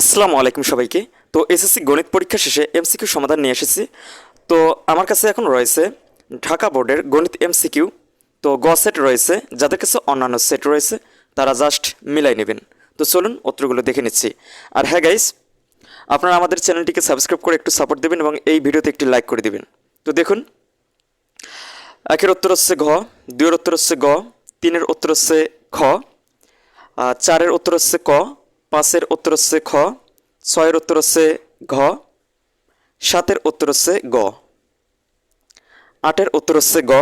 আসসালামু আলাইকুম সবাইকে। তো এসএসসি গণিত পরীক্ষা শেষে এমসিকিউ সমাধান নিয়ে এসেছি। তো আমার কাছে এখন রয়েছে ঢাকা বোর্ডের গণিত এমসিকিউ। তো গ সেট রয়েছে, যাদের কাছে অন্যান্য সেট রয়েছে, তারা জাস্ট মিলাই নেবেন। তো চলুন উত্তরগুলো দেখে নিচ্ছি। আর হ্যাঁ গাইস, আপনারা আমাদের চ্যানেলটিকে সাবস্ক্রাইব করে একটু সাপোর্ট দেবেন এবং এই ভিডিওতে একটি লাইক করে দিবেন। তো দেখুন, একের উত্তর হচ্ছে ঘ, দুইয়ের উত্তর হচ্ছে গ, তিনের উত্তর হচ্ছে খ চারের উত্তর হচ্ছে ক পাঁচের উত্তর হচ্ছে খ ছয়ের উত্তর হচ্ছে ঘ সাতের উত্তর হচ্ছে গ আটের উত্তর হচ্ছে গ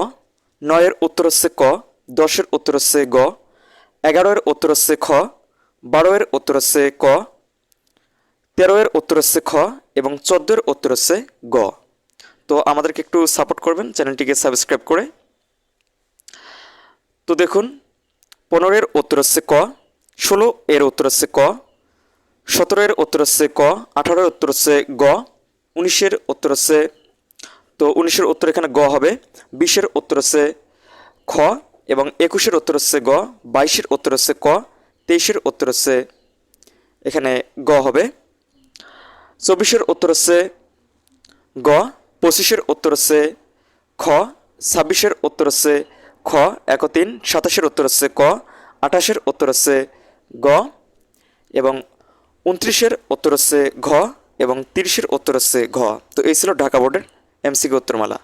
নয়ের উত্তর হচ্ছে ক দশের উত্তর হচ্ছে গ এগারোয়ের উত্তর হচ্ছে খ বারোয়ের উত্তর হচ্ছে ক তেরোয়ের উত্তর হচ্ছে খ এবং চোদ্দোর উত্তর হচ্ছে গ তো আমাদেরকে একটু সাপোর্ট করবেন চ্যানেলটিকে সাবস্ক্রাইব করে তো দেখুন পনেরোর উত্তর হচ্ছে ক ষোলো এর উত্তর হচ্ছে ক সতেরোর উত্তর হচ্ছে ক আঠারোর উত্তর হচ্ছে গ উনিশের উত্তর হচ্ছে তো উনিশের উত্তর এখানে গ হবে বিশের উত্তর হচ্ছে খ এবং একুশের উত্তর হচ্ছে গ বাইশের উত্তর হচ্ছে ক তেইশের উত্তর হচ্ছে এখানে গ হবে চব্বিশের উত্তর হচ্ছে গ পঁচিশের উত্তর হচ্ছে খ ছাব্বিশের উত্তর হচ্ছে খ এক তিন সাতাশের উত্তর হচ্ছে ক আঠাশের উত্তর হচ্ছে গ এবং উনত্রিশের উত্তর হচ্ছে ঘ এবং তিরিশের উত্তর হচ্ছে ঘ। তো এই ছিল ঢাকা বোর্ডের এমসিকে উত্তরমালা